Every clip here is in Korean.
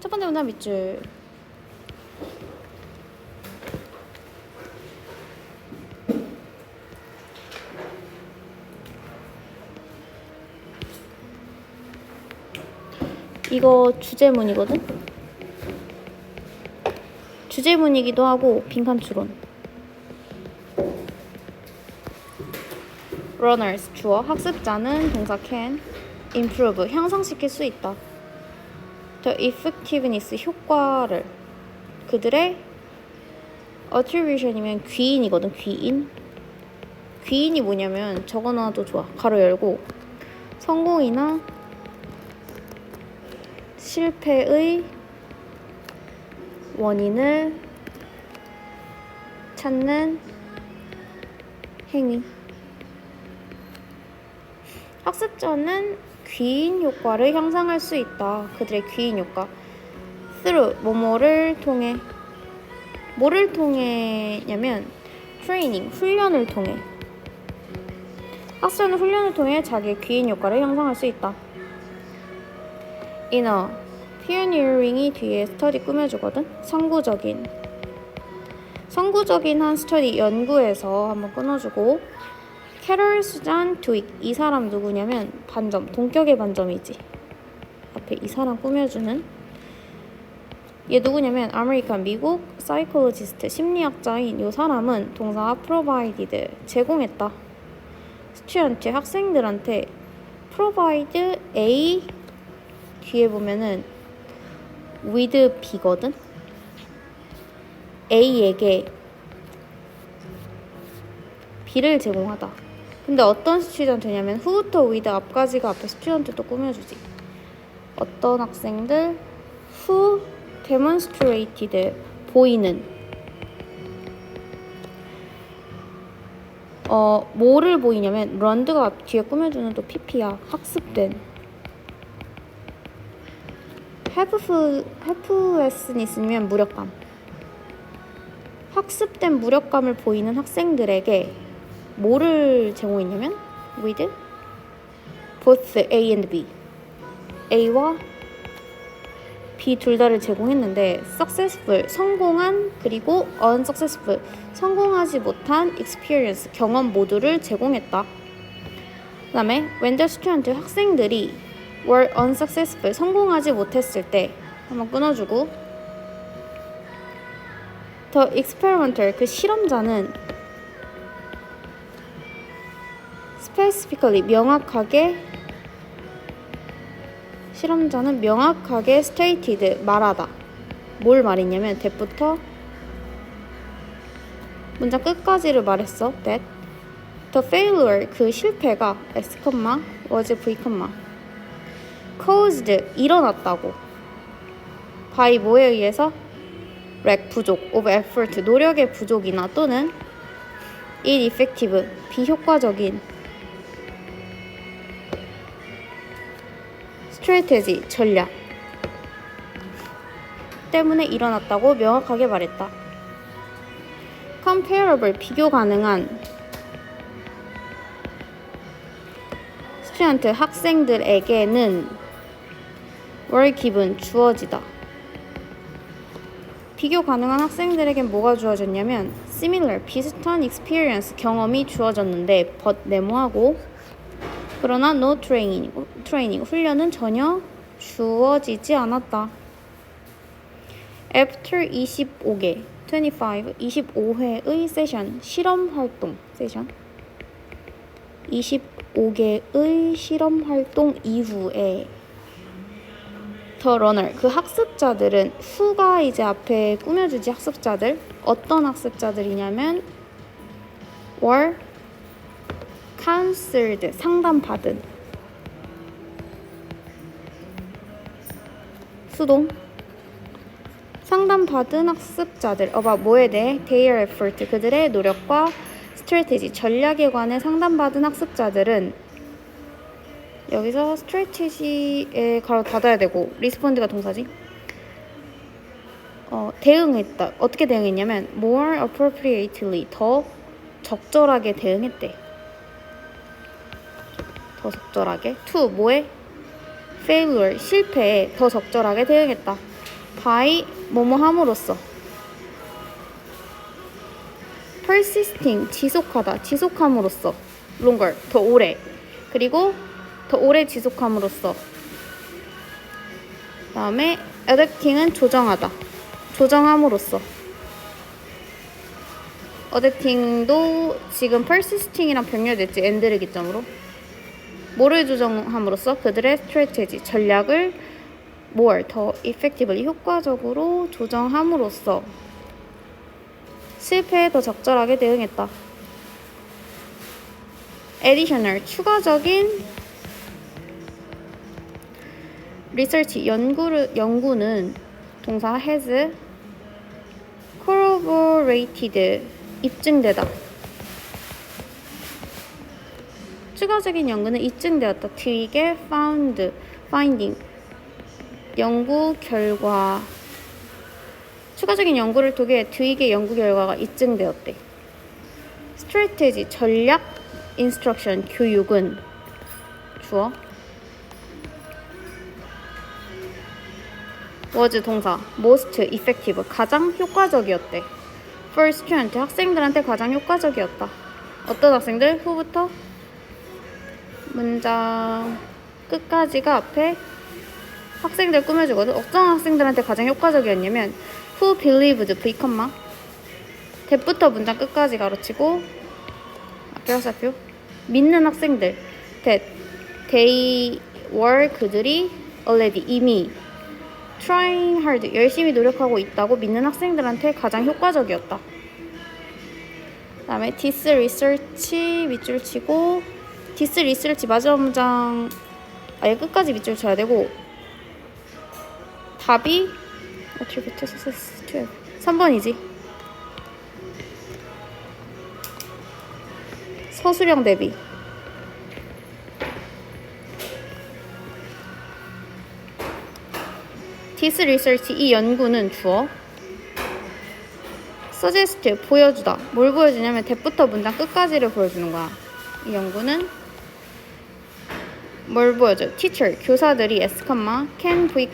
첫 번째 문장 밑줄. 이거 주제문이거든? 주제문이기도 하고 빈칸 추론. runners 주어 학습자는 동사 can improve 향상시킬 수 있다. The effectiveness 효과를. 그들의 attribution이면 귀인이거든 귀인. 귀인이 뭐냐면 적어놔도 좋아. 가로 열고. 성공이나 실패의 원인을 찾는 행위. 학습자는 귀인 효과를 향상할 수 있다. 그들의 귀인 효과. through 뭐뭐를 통해 뭐를 통해냐면 트레이닝 훈련을 통해 학습자는 훈련을 통해 자기의 귀인 효과를 향상할 수 있다. inner pioneering이 뒤에 스터디 꾸며주거든. 선구적인 선구적인 한 스터디 연구에서 한번 끊어주고 캐럴 수잔 두익 이 사람 누구냐면 반점 동격의 반점이지. 앞에 이 사람 꾸며주는 얘 누구냐면 아메리칸 미국 사이콜로지스트 심리학자인 이 사람은 동사 provided 제공했다. 스튜던트 학생들한테 provide A 뒤에 보면은 with B거든? A에게 B를 제공하다 근데 어떤 스튜던트냐면 후부터 with 앞까지가 앞에 스튜던트 또 꾸며주지. 어떤 학생들? who demonstrated 보이는. 어 뭐를 보이냐면 런드가 앞 뒤에 꾸며주는 또 PP야 학습된. have have스는 있으면 무력감. 학습된 무력감을 보이는 학생들에게 뭐를 제공했냐면 with both A and B A와 B 둘 다를 제공했는데 successful 성공한 그리고 unsuccessful 성공하지 못한 experience 경험 모두를 제공했다. 그다음에 when the student 학생들이 were unsuccessful 성공하지 못했을 때 한번 끊어주고 the experimenter 그 실험자는 specifically 명확하게 실험자는 명확하게 stated 말하다. 뭘 말했냐면 that부터 문장 끝까지를 말했어. that the failure 그 실패가 s, was v, caused 일어났다고. by 뭐에 의해서 lack 부족 of effort 노력의 부족이나 또는 ineffective 비효과적인 스트레테지 전략 때문에 일어났다고 명확하게 말했다. comparable 비교 가능한 스튜던트 학생들에게는 were given 주어지다. 비교 가능한 학생들에겐 뭐가 주어졌냐면 similar 비슷한 experience 경험이 주어졌는데 but 네모하고 그러나 no training, training 훈련은 전혀 주어지지 않았다. After 25개, 25, 25회의 세션, 실험 활동, 세션. 25개의 실험 활동 이후에 더 러너, 그 학습자들은 후가 이제 앞에 꾸며주지 학습자들 어떤 학습자들이냐면 were counseled 상담받은. 수동. 상담받은 학습자들. 어바 뭐에 대해? Their effort. 그들의 노력과 strategy. 전략에 관해 상담받은 학습자들은 여기서 strategy에 가로 닫아야 되고 respond가 동사지? 어, 대응했다. 어떻게 대응했냐면 more appropriately. 더 적절하게 대응했대 더 적절하게. to 뭐에? failure 실패에 더 적절하게 대응했다. by 뭐뭐 함으로써. persisting 지속하다 지속함으로써. longer 더 오래. 그리고 더 오래 지속함으로써. 다음에 adapting은 조정하다. 조정함으로써. adapting도 지금 persisting이랑 병렬됐지 end를 기점으로 뭐를 조정함으로써 그들의 strategy 전략을 more 더 effectively 효과적으로 조정함으로써 실패에 더 적절하게 대응했다. additional 추가적인 research 연구를 연구는 동사 has corroborated 입증되다. 추가적인 연구는 입증되었다. 뒤에 found, finding 연구 결과 추가적인 연구를 통해 뒤에 연구 결과가 입증되었대. strategy 전략 instruction 교육은 주어 was 동사 most effective 가장 효과적이었대. for student 학생들한테 가장 효과적이었다. 어떤 학생들 후부터 문장 끝까지가 앞에 학생들 꾸며주거든. 어떤 학생들한테 가장 효과적이었냐면 who believed v, that부터 문장 끝까지 가로치고 앞에 화살표 믿는 학생들 that they were 그들이 already 이미 trying hard 열심히 노력하고 있다고 믿는 학생들한테 가장 효과적이었다. 그 다음에 this research 밑줄 치고 this research 마지막 문장 아예 끝까지 밑줄 쳐야 되고 답이 success 12 3번이지. 서술형 대비. 디스 리서치 이 연구는 주어. suggest 보여주다. 뭘 보여주냐면 대부터 문장 끝까지를 보여주는 거야. 이 연구는 뭘 보여줘? Teacher 교사들이 s, can, v,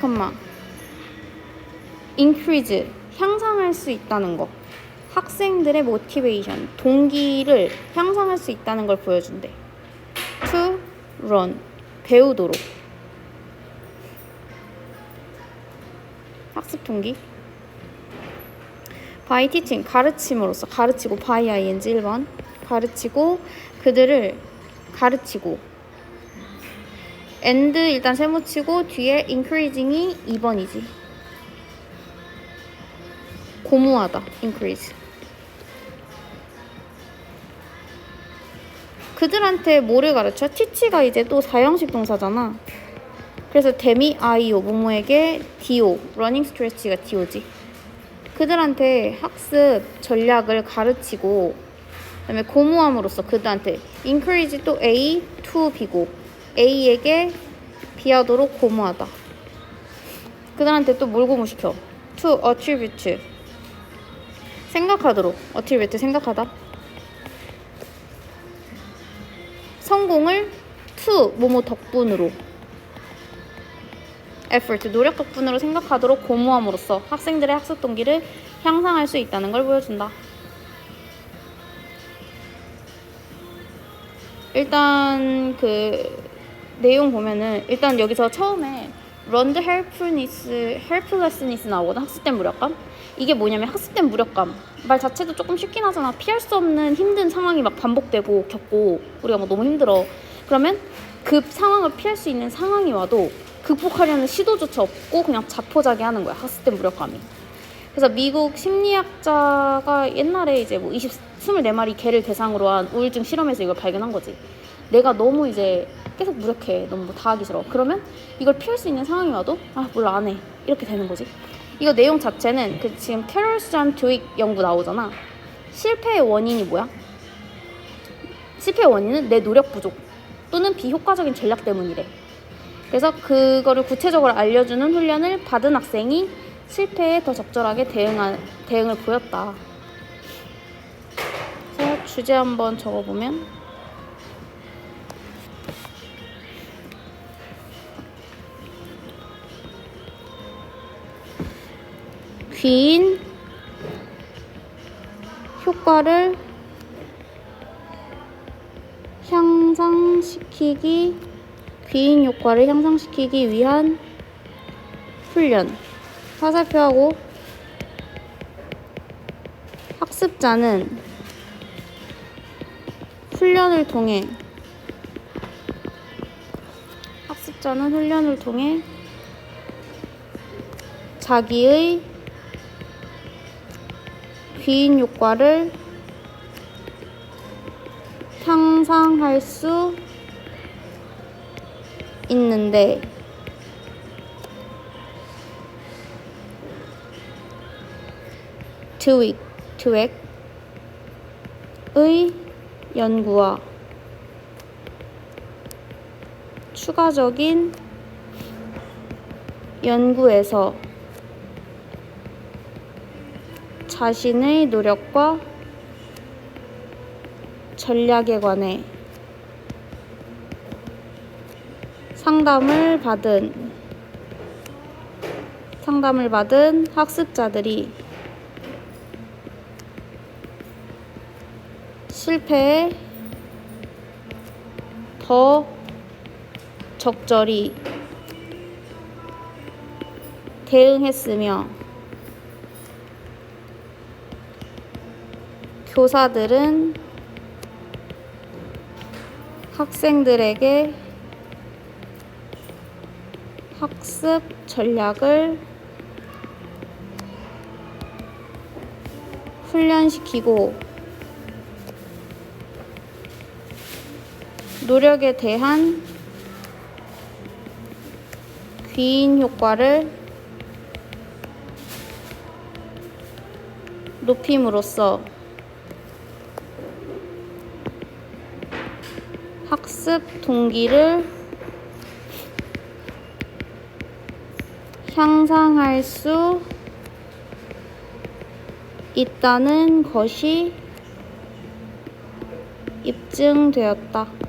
increase 향상할 수 있다는 거. 학생들의 motivation 동기를 향상할 수 있다는 걸 보여준대. To run 배우도록. 학습 동기? By teaching 가르침으로써. 가르치고 by ing 1번. 가르치고 그들을 가르치고 and 일단 세모치고 뒤에 increasing이 2번이지. 고무하다 increase. 그들한테 뭐를 가르쳐? teach가 이제 또 사형식 동사잖아. 그래서 데미 아이오 모모에게 디오 러닝 스트레치가 디오지. 그들한테 학습 전략을 가르치고 그다음에 고무함으로써 그들한테 encourage 또 A to B고 A에게 비하도록 고무하다. 그들한테 또 뭘 고무시켜? to attribute 생각하도록. Attribute 생각하다. 성공을 to 뭐뭐 덕분으로. Effort 노력 덕분으로 생각하도록 고무함으로써 학생들의 학습 동기를 향상할 수 있다는 걸 보여준다. 일단 그 내용 보면은 일단 여기서 처음에 learned helplessness, helplessness 나오거든 학습된 무력감? 이게 뭐냐면 학습된 무력감. 말 자체도 조금 쉽긴 하잖아. 피할 수 없는 힘든 상황이 막 반복되고 겪고 우리가 막 너무 힘들어. 그러면 그 상황을 피할 수 있는 상황이 와도 극복하려는 시도조차 없고 그냥 자포자기하는 거야 학습된 무력감이. 그래서 미국 심리학자가 옛날에 이제 뭐 20, 24마리 개를 대상으로 한 우울증 실험에서 이걸 발견한 거지 내가 너무 이제 계속 무력해. 너무 뭐다 하기 싫어. 그러면 이걸 피할 수 있는 상황이 와도 아 몰라 안 해. 이렇게 되는 거지. 이거 내용 자체는 그 지금 캐럴 수잔 드윅 연구 나오잖아. 실패의 원인이 뭐야? 실패의 원인은 내 노력 부족 또는 비효과적인 전략 때문이래. 그래서 그거를 구체적으로 알려주는 훈련을 받은 학생이 실패에 더 적절하게 대응한, 대응을 보였다. 그래서 주제 한번 적어보면 귀인 효과를 향상시키기 귀인 효과를 향상시키기 위한 훈련. 화살표하고 학습자는 훈련을 통해 학습자는 훈련을 통해 자기의 귀인 효과를 향상할 수 있는데 트윅, 트웩의 연구와 추가적인 연구에서 자신의 노력과 전략에 관해 상담을 받은 상담을 받은 학습자들이 실패에 더 적절히 대응했으며 교사들은 학생들에게 학습 전략을 훈련시키고 노력에 대한 귀인 효과를 높임으로써 학습 동기를 향상할 수 있다는 것이 입증되었다.